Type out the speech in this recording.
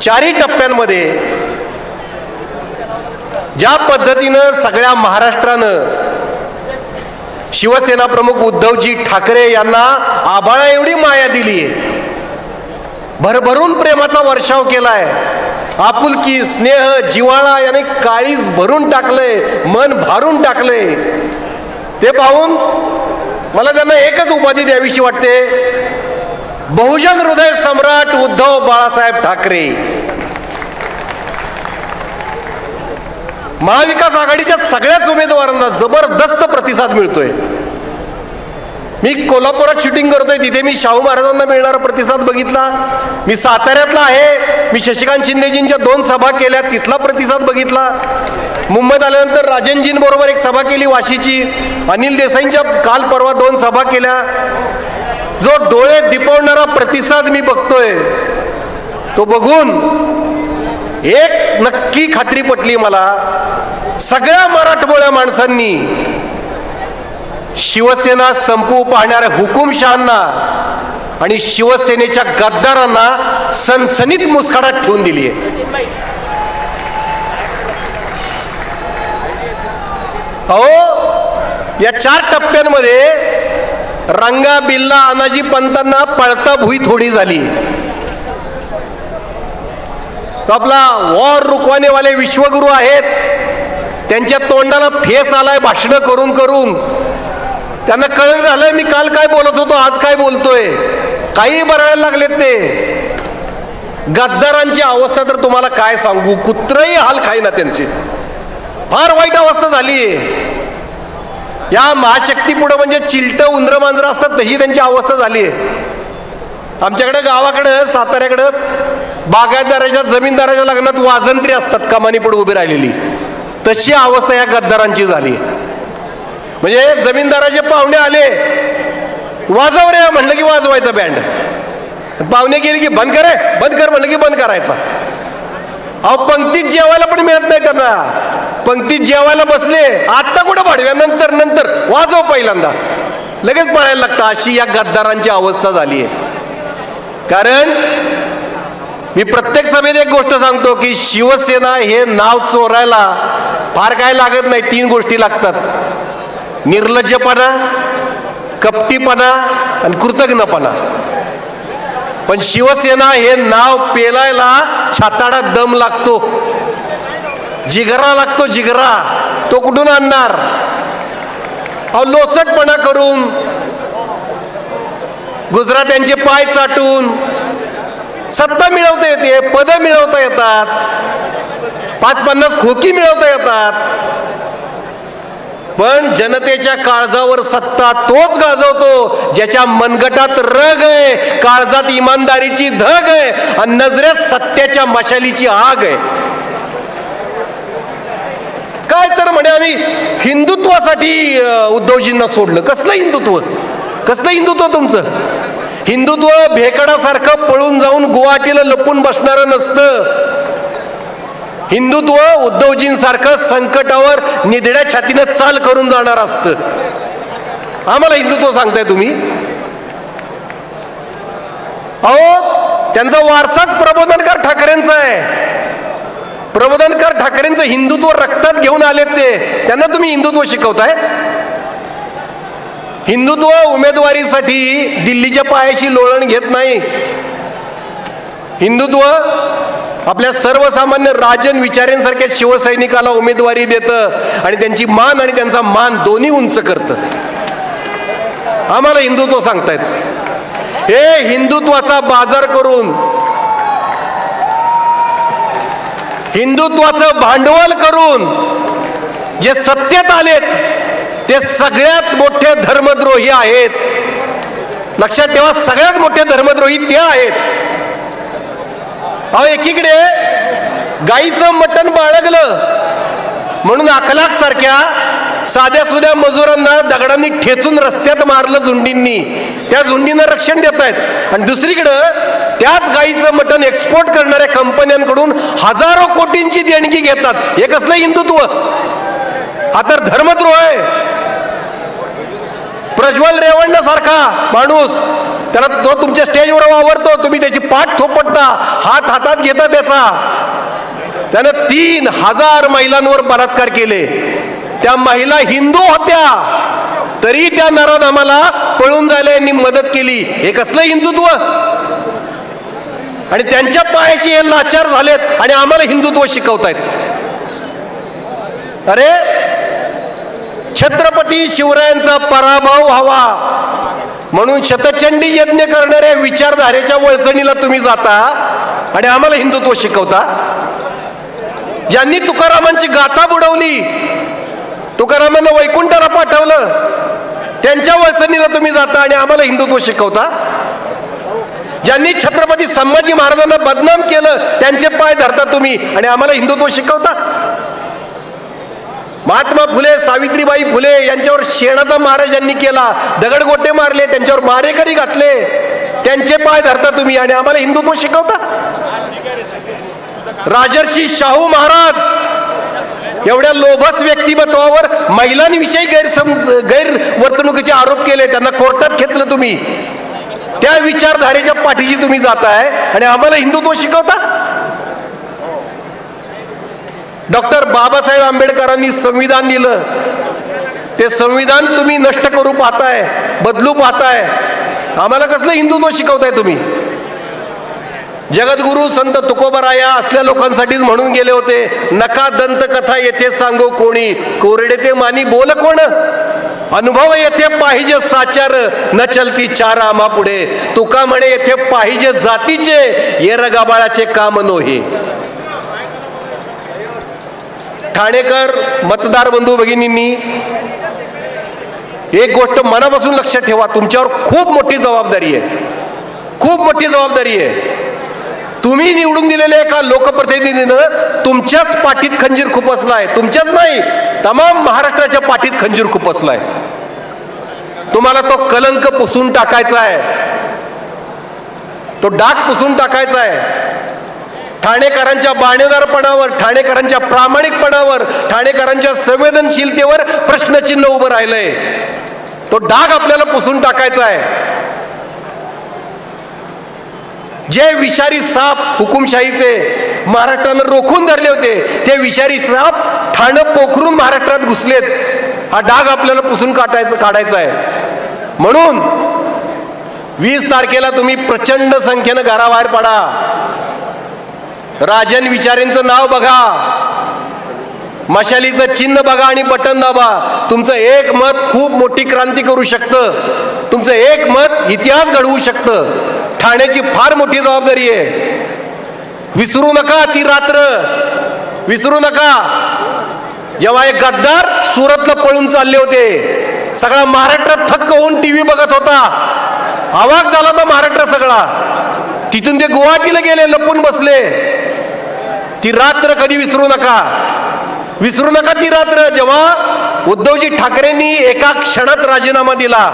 चारही टप्प्यांमध्ये ज्या पद्धतीनं सगळ्या महाराष्ट्रानं शिवसेना प्रमुख उद्धवजी ठाकरे यांना आबाळा एवढी माया दिली आहे भरभरून प्रेमाचा वर्षाव केलाय आपुलकी स्नेह जिवाळा याने काळीज भरून टाकलंय मन भारून टाकलंय. ते पाहून मला त्यांना एकच उपाधी द्यावीशी वाटते बहुजन हृदय सम्राट उद्धव बाळासाहेब ठाकरे. महाविकास आघाडीच्या सगळ्याच उमेदवारांना जबरदस्त प्रतिसाद मिळतोय. मी कोल्हापुरात शूटिंग करतोय तिथे मी शाहू महाराजांना मिळणारा प्रतिसाद बघितला. मी साताऱ्यातला आहे मी शशिकांत शिंदेजींच्या दोन सभा केल्या तिथला प्रतिसाद बघितला. मुंबईत आल्यानंतर राजनजींबरोबर एक सभा केली वाशीची. अनिल देसाईंच्या काल परवा दोन सभा केल्या. जो डोळे दिपवणारा प्रतिसाद मी बघतोय तो बघून एक नक्की खात्री पटली मला सगळ्या मराठमोळ्या माणसांनी शिवसेना संपू पाहणाऱ्या हुकुमशहांना आणि शिवसेनेच्या गद्दारांना सनसनीत मुस्काडात ठेवून दिली आहे. अहो या चार टप्प्यांमध्ये रंगा बिल्ला अनाजी पंतांना पळता भुई थोडी झाली. तो आपला वॉर रुकवानेवाले विश्वगुरु आहेत. त्यांच्या तोंडाला फेस आलाय भाषणं करून करून. त्यांना कळलं झालंय मी काल काय बोलत होतो आज काय बोलतोय? काही बरायला लागलेत ते. गद्दारांची अवस्था तर तुम्हाला काय सांगू? कुत्रही हाल खाईना त्यांचे. फार वाईट अवस्था झाली या महाशक्ती पुढं म्हणजे चिलट उंदर मांजरं असतात तशी त्यांची अवस्था झाली आहे. आमच्याकडे गावाकडं साताऱ्याकडं बागायतदाराच्या जमीनदाराच्या लग्नात वाजंत्री असतात कमानी पुढे उभी राहिलेली. तशी अवस्था या गद्दारांची झाली म्हणजे जमीनदाराचे पाहुणे आले वाजव रे म्हणलं की वाजवायचा बँड. पाहुणे गेले की बंद करे बंद कर म्हणलं की बंद करायचा. अहो पंक्तीत जेवायला पण मिळत नाही त्यांना. पंक्तीत जेवायला बसले आत्ता कुठं पाडव्या नंतर नंतर. वाजव पहिल्यांदा. लगेच पळायला लागतं अशी या गद्दारांची अवस्था झाली आहे. कारण मी प्रत्येक सभेत एक गोष्ट सांगतो की शिवसेना हे नाव चोरायला फार काय लागत नाही. तीन गोष्टी लागतात. निर्लज्जपणा कपटीपणा आणि कृतज्ञपणा. पण शिवसेना हे नाव पेलायला छाताडा दम लागतो. जिगरा लागतो जिगरा. तो कुठून आणणार? अहो लोचटपणा करून. गुजरात्यांचे पाय चाटून. सत्ता मिळवता येते पद मिळवता येतात. पाच पन्नास खोकी मिळवता येतात. पण जनतेच्या काळजावर सत्ता तोच गाजवतो ज्याच्या मनगटात रग आहे काळजात इमानदारीची धग आहे आणि नजरेत सत्याच्या मशालीची आग आहे. काय तर म्हणे आम्ही हिंदुत्वासाठी उद्धवजींना सोडलं. कसलं हिंदुत्व? कसलं हिंदुत्व तुमचं? हिंदुत्व भेकडासारखं पळून जाऊन गुवाहाटीला लपून बसणारं नसतं. हिंदुत्व उद्धवजींसारखं संकटावर निधड्या छातीनं चाल करून जाणार असतं. आम्हाला हिंदुत्व सांगताय तुम्ही? अहो त्यांचा वारसाच प्रबोधनकार ठाकरेंचा आहे. प्रबोधनकार ठाकरेंचं हिंदुत्व रक्तात घेऊन आलेत ते. त्यांना तुम्ही हिंदुत्व शिकवताय? हिंदुत्व उमेदवारीसाठी दिल्लीच्या पायाशी लोळण घेत नाही. हिंदुत्व आपल्या सर्वसामान्य राजन विचारेंसारख्या शिवसैनिकाला उमेदवारी देतं आणि त्यांची मान आणि त्यांचा मान दोन्ही उंच करतं. आम्हाला हिंदुत्व सांगतायत. हे हिंदुत्वाचा बाजार करून हिंदुत्वाचं भांडवल करून जे सत्तेत आलेत ते सगळ्यात मोठे धर्मद्रोही आहेत. लक्षात ठेवा सगळ्यात मोठे धर्मद्रोही ते आहेत. अहो एकीकडे गाईचं मटण बाळगलं म्हणून अखलाक सारख्या साध्या सुध्या मजुरांना दगडांनी ठेचून रस्त्यात मारलं झुंडींनी. त्या झुंडींना रक्षण देत आहेत आणि दुसरीकडं त्याच गाईचं मटण एक्सपोर्ट करणाऱ्या कंपन्यांकडून हजारो कोटींची देणगी घेतात. हे कसलं हिंदुत्व? हा तर धर्मद्रोह आहे. प्रज्वल रेवण्ण सारखा माणूस त्याला तो तुमच्या स्टेजवर वावरतो तुम्ही त्याची पाठ थोपटता हात हातात घेता त्याचा. त्यानं तीन हजार महिलांवर बलात्कार केले. त्या महिला हिंदू होत्या. तरी त्या नराधामाला पळून जायला यांनी मदत केली. हे कसलं हिंदुत्व? आणि त्यांच्या पायाशी हे लाचार झालेत आणि आम्हाला हिंदुत्व शिकवतायत. अरे छत्रपती शिवरायांचा पराभव व्हावा म्हणून शतचंडी यज्ञ करणाऱ्या विचारधारेच्या वळचणीला तुम्ही जाता आणि आम्हाला हिंदुत्व शिकवता. ज्यांनी तुकारामांची गाथा बुडवली तुकारामांना वैकुंठाला पाठवलं. त्यांच्या वळचणीला तुम्ही जाता आणि आम्हाला हिंदुत्व शिकवता. ज्यांनी छत्रपती संभाजी महाराजांना बदनाम केलं त्यांचे पाय धरता तुम्ही आणि आम्हाला हिंदुत्व शिकवता. महात्मा फुले सावित्रीबाई फुले यांच्यावर शेणाचा महाराजांनी ज्यांनी केला दगडगोटे मारले त्यांच्यावर मारेकरी घातले त्यांचे पाय धरता तुम्ही आणि आम्हाला हिंदुत्व शिकवता. राजर्षी शाहू महाराज एवढ्या लोभस व्यक्तिमत्वावर महिलांविषयी गैरसमज गैरवर्तणुकीचे आरोप केले त्यांना कोर्टात खेचलं तुम्ही. त्या विचारधारेच्या पाठीशी तुम्ही जाताय आणि आम्हाला हिंदुत्व शिकवता? डॉक्टर बाबासाहेब आंबेडकरांनी संविधान दिलं. ते संविधान तुम्ही नष्ट करू पाहताय बदलू पाहताय. आम्हाला कसलं हिंदुत्व शिकवताय तुम्ही? जगद्गुरु संत तुकोबराया असल्या लोकांसाठीच म्हणून गेले होते नका दंत कथा येथे सांगू कोणी. कोरडे ते मानी बोल कोण? अनुभव येथे पाहिजे साचार न चलती चार आमा पुढे. तुका म्हणे येथे पाहिजे जातीचे ये रगाबाळाचे काम नोहे. ठाणेकर मतदार बंधू भगिनींनी एक गोष्ट मनापासून लक्षात ठेवा तुमच्यावर खूप मोठी जबाबदारी आहे. खूप मोठी जबाबदारी आहे. तुम्ही निवडून दिलेल्या एका लोकप्रतिनिधीनं तुमच्याच पाठीत खंजीर खुपसलाय. तुमच्याच नाही तमाम महाराष्ट्राच्या पाठीत खंजीर खुपसलाय. तुम्हाला तो कलंक पुसून टाकायचा आहे तो डाग पुसून टाकायचा आहे ठाणेकरांच्या बाणेदारपणावर ठाणेकरांच्या प्रामाणिकपणावर ठाणेकरांच्या संवेदनशीलतेवर प्रश्नचिन्ह उभं राहिलंय. तो डाग आपल्याला पुसून टाकायचा आहे जे विषारी साप हुकुमशाहीचे महाराष्ट्रानं रोखून धरले होते ते विषारी साप ठाणं पोखरून महाराष्ट्रात घुसलेत. हा डाग आपल्याला पुसून काटायचं काढायचा आहे. म्हणून वीस तारखेला तुम्ही प्रचंड संख्येनं घराबाहेर पडा. राजन विचारेंचं नाव बघा. मशालीचं चिन्ह बघा आणि बटन दाबा. तुमचं एक मत खूप मोठी क्रांती करू शकतं. तुमचं एक मत इतिहास घडवू शकतं. ठाण्याची फार मोठी जबाबदारी आहे. विसरू नका ती रात्र. विसरू नका. जेव्हा एक गद्दार सुरतला पळून चालले होते सगळा महाराष्ट्रात थक्क होऊन टीव्ही बघत होता. आवाज झाला होता महाराष्ट्र सगळा. तिथून ते गुवाहाटीला गेले लपून बसले. ती रात्र कधी विसरू नका. विसरू नका ती रात्र. जेव्हा उद्धवजी ठाकरेंनी एका क्षणात राजीनामा दिला.